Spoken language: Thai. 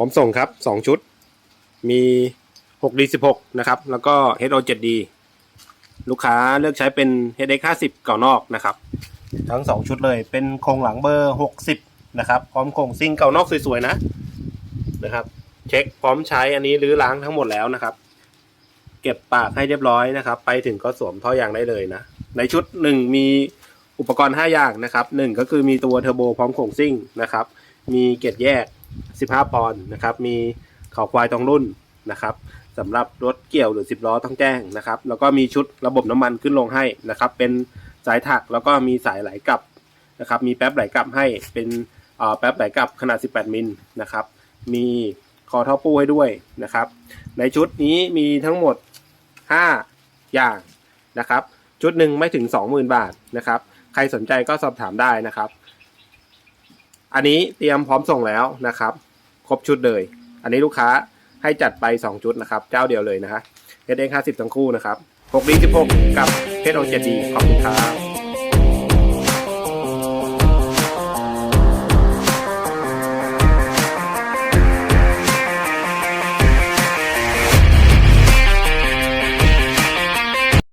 ร้อมส่งครับ2ชุด มี 6D16 นะครับ แล้วก็ HO7D ลูกค้าเลือกใช้เป็น HX50 เก่านอกนะครับ ทั้ง 2 ชุดเลย เป็นโครงหลังเบอร์ 60 นะครับ พร้อมโครงซิ่งเก่านอกสวยๆนะนะครับ เช็คพร้อมใช้อันนี้รื้อล้างทั้งหมดแล้วนะครับ เก็บปากให้เรียบร้อยนะครับ ไปถึงก็สวมท่อยางได้เลยนะ ในชุดหนึ่งมีอุปกรณ์ 5 อย่างนะครับหนึ่งก็คือมีตัวเทอร์โบพร้อมโครงซิ่งนะครับ มีเกจแยก 15 ปอนด์นะครับ มีเขาควายตรงรุ่นนะครับสำหรับรถเกี่ยวหรือ 10 ล้อต้องแจ้งนะครับ แล้วก็มีชุดระบบน้ำมันขึ้นลงให้นะครับ เป็นสายถักแล้วก็มีสายไหลกลับนะครับ มีแป๊บไหลกลับให้เป็นแป๊บไหลกลับขนาด 18 มิลนะครับ มีคอท่อปูให้ด้วยนะครับ ในชุดนี้มีทั้งหมด 5 อย่างนะครับ ชุดหนึ่งไม่ถึง 20,000 บาทนะครับ ใครสนใจก็สอบถามได้นะครับ อันนี้เตรียมพร้อมส่งแล้วนะครับ ครบชุดเลย อันนี้ลูกค้าให้จัดไป 2 ชุดนะครับ เจ้าเดียวเลยนะฮะเอสเอ็กห้าสิบทั้งคู่นะครับ6 d 16กับเพชรองเจดีขอบคุณครับ